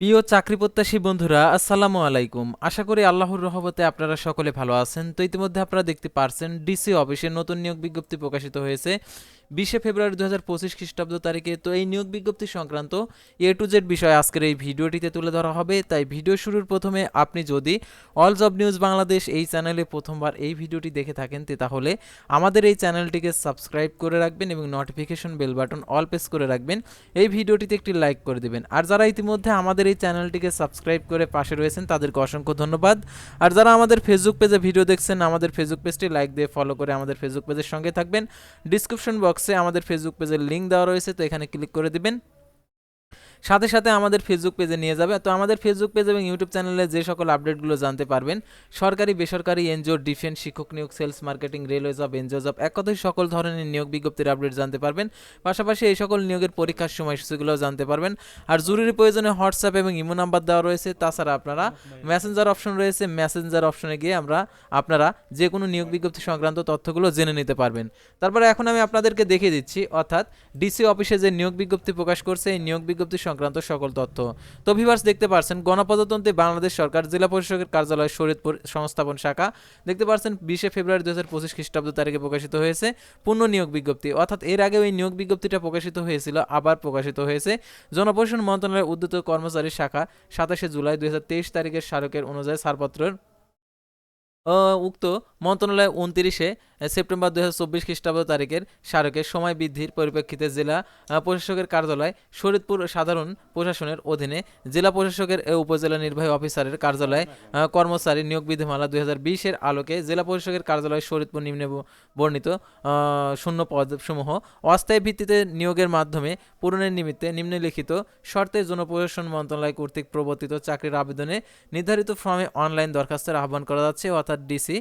প্রিয় চাকরি প্রত্যাশী বন্ধুরা, আসসালামু আলাইকুম। আশা করি আল্লাহর রহমতে আপনারা সকলে ভালো আছেন। তো ইতিমধ্যে আপনারা দেখতে পারছেন, ডিসি অফিসে নতুন নিয়োগ বিজ্ঞপ্তি প্রকাশিত হয়েছে। বিশে ফেব্রুয়ারি দু হাজার পঁচিশ খ্রিস্টাব্দ তারিখে। তো এই নিয়োগ বিজ্ঞপ্তি সংক্রান্ত এ টু জেড বিষয় আজকের এই ভিডিওটিতে তুলে ধরা হবে। তাই ভিডিও শুরুর প্রথমে আপনি যদি অল জব নিউজ বাংলাদেশ এই চ্যানেলে প্রথমবার এই ভিডিওটি দেখে থাকেন তাহলে আমাদের এই চ্যানেলটিকে সাবস্ক্রাইব করে রাখবেন এবং notification bell button all press করে রাখবেন। এই ভিডিওটিতে একটি লাইক করে দিবেন। আর যারা ইতিমধ্যে আমাদের এই চ্যানেলটিকে সাবস্ক্রাইব করে পাশে রয়েছেন, তাদেরকে অসংখ্য ধন্যবাদ। আর যারা আমাদের ফেসবুক পেজে ভিডিও দেখছেন, আমাদের ফেসবুক পেজটি লাইক দিয়ে ফলো করে আমাদের ফেসবুক পেজের সঙ্গে থাকবেন। ডিসক্রিপশন বক্সে আমাদের ফেসবুক পেজের লিঙ্ক দেওয়া রয়েছে তো এখানে ক্লিক করে দিবেন। সাথে সাথে আমাদের ফেসবুক পেজে নিয়ে যাবে। তো আমাদের ফেসবুক পেজ এবং ইউটিউব চ্যানেলে যে সকল আপডেটগুলো জানতে পারবেন, সরকারি, বেসরকারি এনজিও ডিফেন্স শিক্ষক নিয়োগ sales marketing railway job NGO job এক কথায় সকল ধরনের নিয়োগ বিজ্ঞপ্তির আপডেট জানতে পারবেন। পাশাপাশি এই সকল নিয়োগের পরীক্ষার সময়সূচিগুলোও জানতে পারবেন। আর জরুরি প্রয়োজনে হোয়াটসঅ্যাপ এবং ইমো নাম্বার দেওয়া রয়েছে। তাছাড়া আপনারা মেসেঞ্জার অপশন রয়েছে। মেসেঞ্জার অপশনে গিয়ে আমরা আপনারা যে কোনো নিয়োগ বিজ্ঞপ্তি সংক্রান্ত তথ্যগুলো জেনে নিতে পারবেন। তারপরে এখন আমি আপনাদেরকে দেখিয়ে দিচ্ছি। অর্থাৎ ডিসি অফিসে যে নিয়োগ বিজ্ঞপ্তি প্রকাশ করছে, এই নিয়োগ বিজ্ঞপ্তি সংক্রান্ত সকল তথ্য। তো ভিভার্স দেখতে পারছেন, গণপ্রজাতন্ত্রী বাংলাদেশ সরকার, জেলা পরিষদের কার্যালয় শরীয়তপুর সংস্থাপন শাখা। দেখতে পারছেন, বিশে ফেব্রুয়ারি দু হাজার পঁচিশ খ্রিস্টাব্দ তারিখে প্রকাশিত হয়েছে পূর্ণ নিয়োগ বিজ্ঞপ্তি। অর্থাৎ এর আগে ওই নিয়োগ বিজ্ঞপ্তিটা প্রকাশিত হয়েছিল, আবার প্রকাশিত হয়েছে। জনপ্রশাসন মন্ত্রণালয়ের উদ্যত কর্মচারী শাখা, সাতাশে জুলাই দুই হাজার তেইশ তারিখের স্মারকের অনুযায়ী ছাড়পত্রের উক্ত মন্ত্রণালয় উনত্রিশে সেপ্টেম্বর দুই হাজার খ্রিস্টাব্দ তারিখের স্মারকের সময় বৃদ্ধির পরিপ্রেক্ষিতে জেলা প্রশাসকের কার্যালয়, শরীদপুর সাধারণ প্রশাসনের অধীনে জেলা প্রশাসকের উপজেলা নির্বাহী অফিসারের কার্যালয়ে কর্মচারী নিয়োগ বিধিমালা দুই বিশের আলোকে জেলা প্রশাসকের কার্যালয় শরীদপুর নিম্নে বর্ণিত শূন্য পদসমূহ অস্থায়ী ভিত্তিতে নিয়োগের মাধ্যমে পূরণের নিমিত্তে নিম্নলিখিত শর্তে জনপ্রশাসন মন্ত্রণালয় কর্তৃক প্রবর্তিত চাকরির আবেদনে নির্ধারিত ফর্মে অনলাইন দরখাস্তের আহ্বান করা যাচ্ছে। অর্থাৎ DC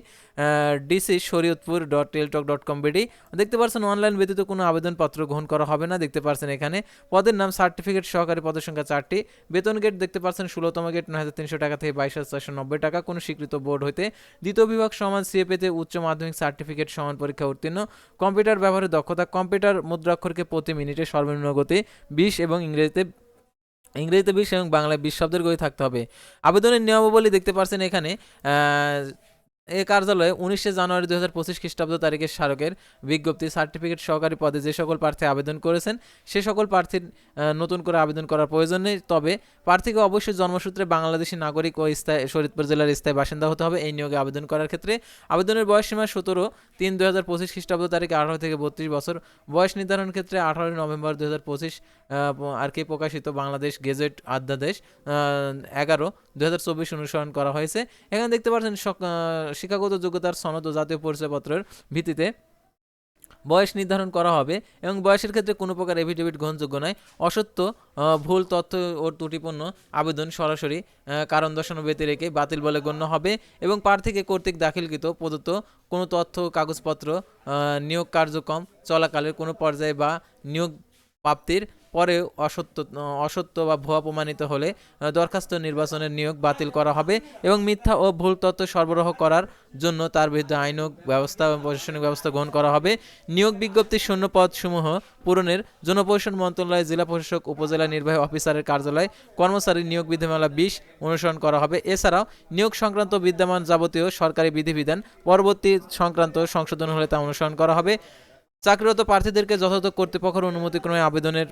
DC Shariatpur dot Teletalk dot com BD দেখতে পাচ্ছেন অনলাইন ব্যতীত কোনো আবেদনপত্র গ্রহণ করা হবে না। দেখতে পাচ্ছেন এখানে পদের নাম সার্টিফিকেট সহকারী পদের সংখ্যা চারটি। বেতন গেট দেখতে পাচ্ছেন ষোলোতম গেট নয় হাজার তিনশো টাকা থেকে বাইশ হাজার চারশো নব্বই টাকা। কোনো স্বীকৃত বোর্ড হইতে দ্বিতীয় বিভাগ সমান সিএপেতে উচ্চ মাধ্যমিক সার্টিফিকেট সমান পরীক্ষা উত্তীর্ণ। কম্পিউটার ব্যবহারের দক্ষতা কম্পিউটার মুদ্রাক্ষরকে প্রতি মিনিটে সর্বনিম্ন গতি বিশ এবং ইংরেজিতে ইংরেজিতে বিশ এবং বাংলায় বিশ শব্দের গতি থাকতে হবে। আবেদনের নিয়মাবলী দেখতে পাচ্ছেন এখানে এ কার্যালয়ে উনিশে জানুয়ারি দু হাজার পঁচিশ খ্রিস্টাব্দ তারিখের স্মারকের বিজ্ঞপ্তি, সার্টিফিকেট সহকারী পদে যে সকল প্রার্থী আবেদন করেছেন, সে সকল প্রার্থীর নতুন করে আবেদন করার প্রয়োজন নেই। তবে প্রার্থীকে অবশ্যই জন্মসূত্রে বাংলাদেশি নাগরিক ও স্থায়ী শরীদপুর জেলার স্থায়ী বাসিন্দা হতে হবে। এই নিয়োগে আবেদন করার ক্ষেত্রে আবেদনের বয়সসীমা সতেরো তিন দু হাজার পঁচিশ খ্রিস্টাব্দ তারিখে আঠারো থেকে বত্রিশ বছর। বয়স নির্ধারণ ক্ষেত্রে আঠারোই নভেম্বর দু হাজার পঁচিশ আর কি প্রকাশিত বাংলাদেশ গেজেট অধ্যাদেশ এগারো দু হাজার চব্বিশ অনুসরণ করা হয়েছে। এখানে দেখতে পাচ্ছেন শিক্ষাগত যোগ্যতার সনদ ও জাতীয় পরিচয়পত্রের ভিত্তিতে বয়স নির্ধারণ করা হবে এবং বয়সের ক্ষেত্রে কোনো প্রকার এফিডেভিট গ্রহণযোগ্য নয়। অসত্য ভুল তথ্য ও ত্রুটিপূর্ণ আবেদন সরাসরি কারণ দর্শানো রেখে বাতিল বলে গণ্য হবে এবং প্রার্থীকে কর্তৃক দাখিলকৃত প্রদত্ত কোনো তথ্য, কাগজপত্র নিয়োগ কার্যক্রম চলাকালের কোনো পর্যায়ে বা নিয়োগ প্রাপ্তির পরে অসত্য অসত্য বা ভুয়া প্রমাণিত হলে দরখাস্ত নির্বাচনের নিয়োগ বাতিল করা হবে এবং মিথ্যা ও ভুল তথ্য সরবরাহ করার জন্য তার বিরুদ্ধে আইনক ব্যবস্থা এবং প্রশাসনিক ব্যবস্থা গ্রহণ করা হবে। নিয়োগ বিজ্ঞপ্তির শূন্য পদসমূহ পূরণের জনপ্রশাসন মন্ত্রণালয় জেলা প্রশাসক, উপজেলা নির্বাহী অফিসারের কার্যালয়, কর্মচারী নিয়োগ বিধিমালা বিশ অনুসরণ করা হবে। এছাড়াও নিয়োগ সংক্রান্ত বিদ্যমান যাবতীয় সরকারি বিধিবিধান পরবর্তী সংক্রান্ত সংশোধন হলে তা অনুসরণ করা হবে। চাকরিরত প্রার্থীদেরকে যথাযথ কর্তৃপক্ষের অনুমতিক্রমে আবেদনের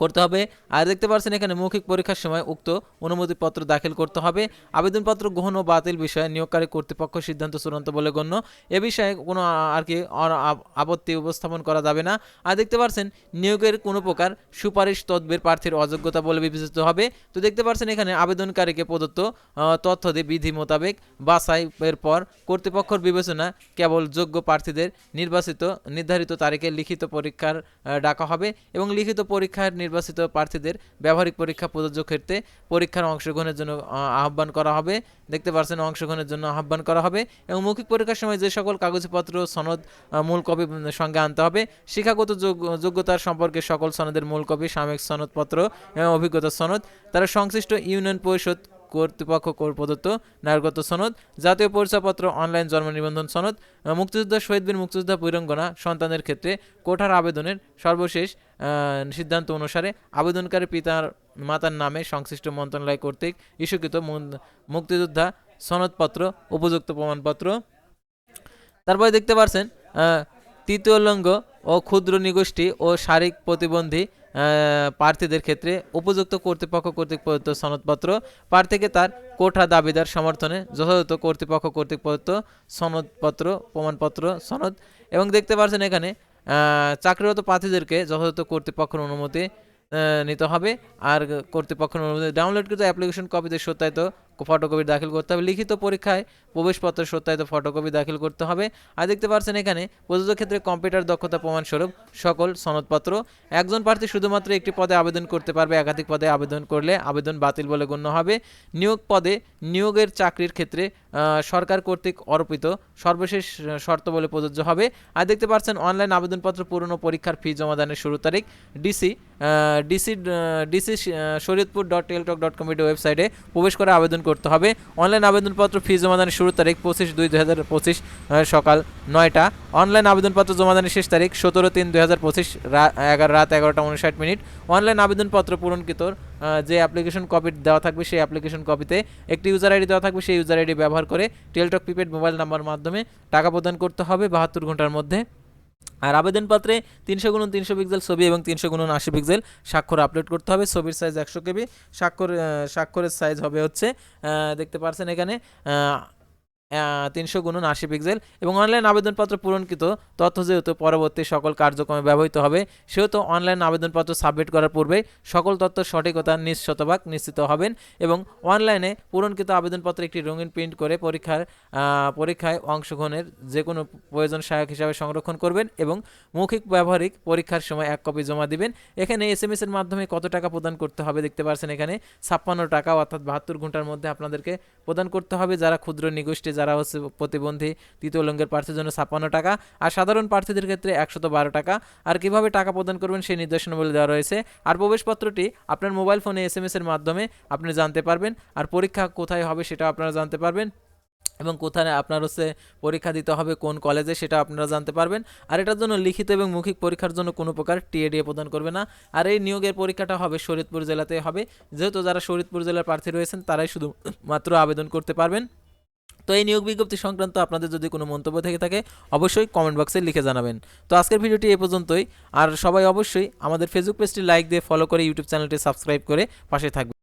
করতে হবে। আর দেখতে পাচ্ছেন এখানে মৌখিক পরীক্ষার সময় উক্ত অনুমতিপত্র দাখিল করতে হবে। আবেদনপত্র গ্রহণ ও বাতিল বিষয়ে নিয়োগকারী কর্তৃপক্ষ সিদ্ধান্ত চূড়ান্ত বলে গণ্য। এ বিষয়ে কোনো আর কি আপত্তি উপস্থাপন করা যাবে না। আর দেখতে পাচ্ছেন নিয়োগের কোনো প্রকার সুপারিশ তদবির প্রার্থীর অযোগ্যতা বলে বিবেচিত হবে। তো দেখতে পাচ্ছেন এখানে আবেদনকারীকে প্রদত্ত তথ্য দিয়ে বিধি মোতাবেক বাছাই এর পর কর্তৃপক্ষের বিবেচনা কেবল যোগ্য প্রার্থীদের নির্বাচিত, নির্ধারিত তারিখে লিখিত পরীক্ষার ডাকা হবে এবং লিখিত পরীক্ষার নির্বাচিত প্রার্থীদের ব্যবহারিক পরীক্ষা প্রযোজ্য ক্ষেত্রে পরীক্ষার অংশগ্রহণের জন্য আহ্বান করা হবে। দেখতে পাচ্ছেন, অংশগ্রহণের জন্য আহ্বান করা হবে এবং মৌখিক পরীক্ষার সময় যে সকল কাগজপত্র, সনদ মূল কপি সঙ্গে আনতে হবে, শিক্ষাগত যোগ- যোগ্যতার সম্পর্কে সকল সনদের মূল কপি, সাময়িক সনদপত্র এবং অভিজ্ঞতা সনদ, তারা সংশ্লিষ্ট ইউনিয়ন পরিষদ কর্তৃপক্ষ কর প্রদত্ত নাগরিকত্ব সনদ, জাতীয় পরিচয়পত্র, অনলাইন জন্ম নিবন্ধন সনদ মুক্তিযোদ্ধা শহীদ বীর মুক্তিযোদ্ধা বীরঙ্গনা সন্তানের ক্ষেত্রে কোঠার আবেদনের সর্বশেষ সিদ্ধান্ত অনুসারে আবেদনকারী পিতার মাতার নামে সংশ্লিষ্ট মন্ত্রণালয় কর্তৃক ইস্যুকৃত মুক্তিযোদ্ধা সনদপত্র, উপযুক্ত প্রমাণপত্র। তারপরে দেখতে পারছেন তৃতীয় লিঙ্গ ও ক্ষুদ্র নিগোষ্ঠী ও শারীরিক প্রতিবন্ধী প্রার্থীদের ক্ষেত্রে উপযুক্ত কর্তৃপক্ষ কর্তৃক প্রদত্ত সনদপত্র, প্রার্থীকে তার কোঠা দাবিদার সমর্থনে যথাযথ কর্তৃপক্ষ কর্তৃক প্রদত্ত সনদপত্র, প্রমাণপত্র, সনদ এবং দেখতে পাচ্ছেন এখানে চাকরিরত প্রার্থীদেরকে যথাযথ কর্তৃপক্ষের অনুমতি নিতে হবে। আর কর্তৃপক্ষের অনুমতি, ডাউনলোড ডাউনলোডকৃত অ্যাপ্লিকেশন কপিতে সত্যায়িত ফটোকপি দাখিল করতে হবে। লিখিত পরীক্ষায় প্রবেশপত্র সত্যায়িত ফটোকপি দাখিল করতে হবে। আর দেখতে পাচ্ছেন এখানে প্রযোজ্য ক্ষেত্রে কম্পিউটার দক্ষতা প্রমাণস্বরূপ সকল সনদপত্র। একজন প্রার্থী শুধুমাত্র একটি পদে আবেদন করতে পারবে। একাধিক পদে আবেদন করলে আবেদন বাতিল বলে গণ্য হবে। নিয়োগ পদে নিয়োগের চাকরির ক্ষেত্রে সরকার কর্তৃক অর্পিত সর্বশেষ শর্ত বলে প্রযোজ্য হবে। আর দেখতে পাচ্ছেন অনলাইন আবেদনপত্র পূরণ ও পরীক্ষার ফি জমা দানের শুরু তারিখ। DC DC DC Shariatpur dot Teletalk dot com ওয়েবসাইটে প্রবেশ করে আবেদন করতে হবে। অনলাইন আবেদনপত্র ফি জমাদানের শুরু তারিখ পঁচিশ দুই দুই হাজার পঁচিশ সকাল নয়টা। অনলাইন আবেদনপত্র জমাদানের শেষ তারিখ সতেরো তিন দুই হাজার পঁচিশ এগারো, রাত এগারোটা উনষাট মিনিট। অনলাইন আবেদনপত্র পূরণকৃত যে অ্যাপ্লিকেশন কপি দেওয়া থাকবে সেই অ্যাপ্লিকেশন কপিতে একটি ইউজার আইডি দেওয়া থাকবে, সেই ইউজার আইডি ব্যবহার করে টেলটক প্রিপেড মোবাইল নাম্বার মাধ্যমে টাকা প্রদান করতে হবে বাহাত্তর ঘণ্টার মধ্যে। আর আবেদনপত্রে তিনশো গুণ তিনশো পিক্সেল ছবি এবং তিনশো গুণ আশি পিক্সেল স্বাক্ষর আপলোড করতে হবে। ছবির সাইজ একশো কেবি। স্বাক্ষর স্বাক্ষরের সাইজ হবে হচ্ছে দেখতে পারছেন এখানে তিনশো গুণন আশি পিক্সেল এবং অনলাইন আবেদনপত্র পূরণকৃত তথ্য যেহেতু পরবর্তী সকল কার্যক্রমে ব্যবহৃত হবে, সেহেতু অনলাইন আবেদনপত্র সাবমিট করার পূর্বে সকল তথ্য সঠিকতা নিঃশতভাগ নিশ্চিত হবেন এবং অনলাইনে পূরণকৃত আবেদনপত্র একটি রঙিন প্রিন্ট করে পরীক্ষার পরীক্ষায় অংশগ্রহণের যে কোনো প্রয়োজন সহায়ক হিসাবে সংরক্ষণ করবেন এবং মৌখিক ব্যবহারিক পরীক্ষার সময় এক কপি জমা দিবেন। এখানে এস এম এর মাধ্যমে কত টাকা প্রদান করতে হবে দেখতে পাচ্ছেন এখানে, ছাপ্পান্ন টাকা অর্থাৎ বাহাত্তর ঘণ্টার মধ্যে আপনাদেরকে প্রদান করতে হবে। যারা ক্ষুদ্র নিগোষ্ঠী যারা হচ্ছে প্রতিবন্ধী, তৃতীয় লিঙ্গের প্রার্থীর জন্য ছাপ্পান্ন টাকা আর সাধারণ প্রার্থীদের ক্ষেত্রে একশত বারো টাকা। আর কীভাবে টাকা প্রদান করবেন সেই নির্দেশনাবলী দেওয়া রয়েছে। আর প্রবেশপত্রটি আপনার মোবাইল ফোনে এস এম এর মাধ্যমে আপনি জানতে পারবেন। আর পরীক্ষা কোথায় হবে সেটা আপনারা জানতে পারবেন। এবং কোথায় আপনার হচ্ছে পরীক্ষা দিতে হবে, কোন কলেজে সেটা আপনারা জানতে পারবেন। আর এটার জন্য লিখিত এবং মৌখিক পরীক্ষার জন্য কোনো প্রকার টিএডিএ প্রদান করবে না। আর এই নিয়োগের পরীক্ষাটা হবে শরীয়তপুর জেলাতে হবে। যেহেতু যারা শরীয়তপুর জেলার প্রার্থী রয়েছেন, তারাই শুধু মাত্র আবেদন করতে পারবেন। তো এই নিয়োগ বিজ্ঞপ্তি সংক্রান্ত আপনাদের যদি কোনো মন্তব্য থেকে থাকে, অবশ্যই কমেন্ট বক্সে লিখে জানাবেন। তো আজকের ভিডিওটি এ পর্যন্তই। আর সবাই অবশ্যই আমাদের ফেসবুক পেজটি লাইক দিয়ে ফলো করে ইউটিউব চ্যানেলটি সাবস্ক্রাইব করে পাশে থাকবে